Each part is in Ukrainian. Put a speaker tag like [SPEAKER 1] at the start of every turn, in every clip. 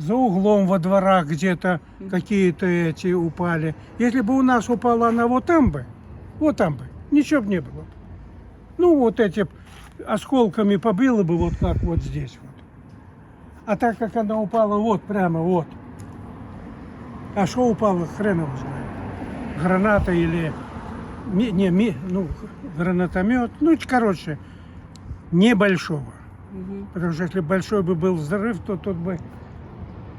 [SPEAKER 1] за углом во дворах где-то какие-то эти упали. Если бы у нас упала она вот там бы, вот там бы, ничего бы не было. Ну, вот эти осколками побило бы вот как вот здесь вот. А так как она упала вот прямо вот. А что упало, хрен его знает. Граната или... ми- Не, ми- ну, гранатомет. Ну, короче, небольшого. Потому что если большой бы был взрыв, то тут бы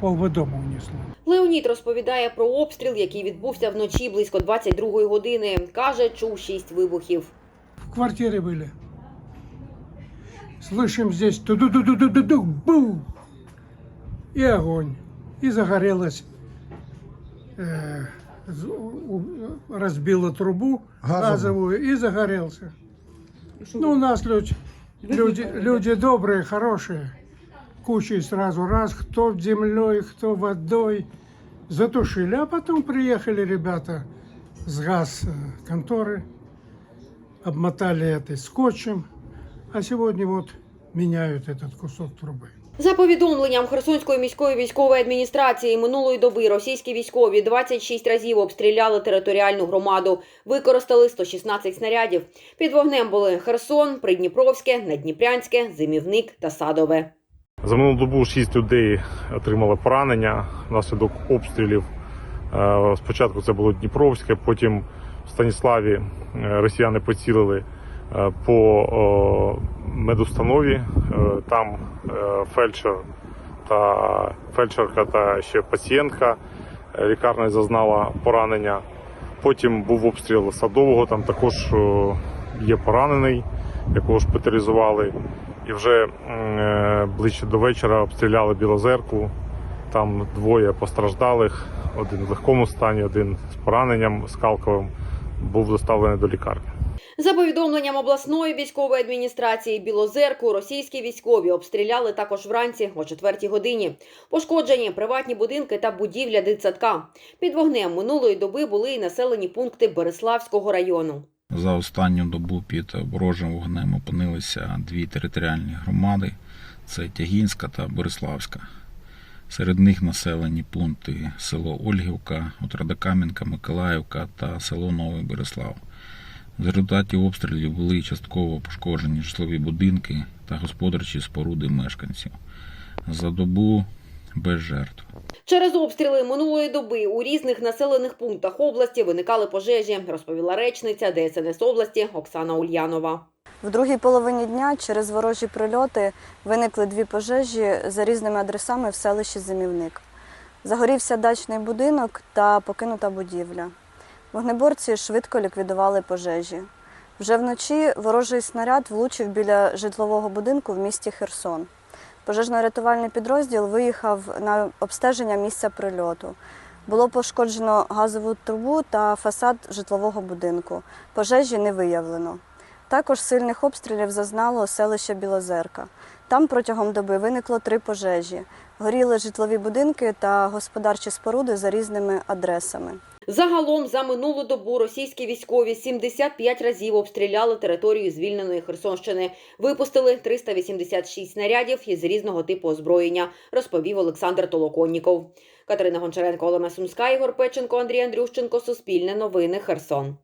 [SPEAKER 1] пол бы дома унесло.
[SPEAKER 2] Леонід розповідає про обстріл, який відбувся вночі близько 22-ї години. Каже, чув шість вибухів.
[SPEAKER 1] В квартире были. Слышим здесь ту ду ду ду ду ду ду бум и огонь. И загорелась, э, з- у- у- разбила трубу
[SPEAKER 3] Газовую.
[SPEAKER 1] газовую и загорелся. Ну, у нас люди, люди, люди добрые, хорошие. Кучей сразу раз, кто землей, кто водой. Затушили. А потом приехали ребята с газ э, конторы, обмотали это скотчем. А сегодня вот меняют этот кусок трубы.
[SPEAKER 2] За повідомленням Херсонської міської військової адміністрації минулої доби російські військові 26 разів обстріляли територіальну громаду, використали 116 снарядів. Під вогнем були Херсон, Придніпровське, Надніпрянське, Зимівник та Садове.
[SPEAKER 4] За минулу добу шість людей отримали поранення внаслідок обстрілів. Е, Спочатку це було Дніпровське, потім в Станіславі е, росіяни поцілили е, по медустанові. Там фельдшер та фельдшерка та ще пацієнтка лікарня зазнала поранення. Потім був обстріл садового, там також є поранений, якого шпиталізували. І вже е, ближче до вечора обстріляли Білозерку. Там двоє постраждалих, один в легкому стані, один з пораненням скалковим, був доставлений до лікарні.
[SPEAKER 2] За повідомленням обласної військової адміністрації Білозерку, російські військові обстріляли також вранці о 4 годині. Пошкоджені приватні будинки та будівля дитсадка. Під вогнем минулої доби були і населені пункти Береславського району.
[SPEAKER 5] За останню добу під ворожим вогнем опинилися дві територіальні громади: це Тягінська та Бориславська. Серед них населені пункти село Ольгівка, Отрадокам'янка, Миколаївка та село Новий Береслав. В результаті обстрілів були частково пошкоджені житлові будинки та господарчі споруди мешканців. За добу без жертв.
[SPEAKER 2] Через обстріли минулої доби у різних населених пунктах області виникали пожежі, розповіла речниця ДСНС області Оксана Ульянова.
[SPEAKER 6] В другій половині дня через ворожі прильоти виникли дві пожежі за різними адресами в селищі Зимівник. Загорівся дачний будинок та покинута будівля. Вогнеборці швидко ліквідували пожежі. Вже вночі ворожий снаряд влучив біля житлового будинку в місті Херсон. Пожежно-рятувальний підрозділ виїхав на обстеження місця прильоту. Було пошкоджено газову трубу та фасад житлового будинку. Пожежі не виявлено. Також сильних обстрілів зазнало селище Білозерка. Там протягом доби виникло три пожежі. Горіли житлові будинки та господарчі споруди за різними адресами.
[SPEAKER 2] Загалом за минулу добу російські військові 75 разів обстріляли територію звільненої Херсонщини. Випустили 386 снарядів із різного типу озброєння, розповів Олександр Толоконніков. Катерина Гончаренко, Олена Сумська, Ігор Печенко, Андрій Андрющенко. Суспільне новини. Херсон.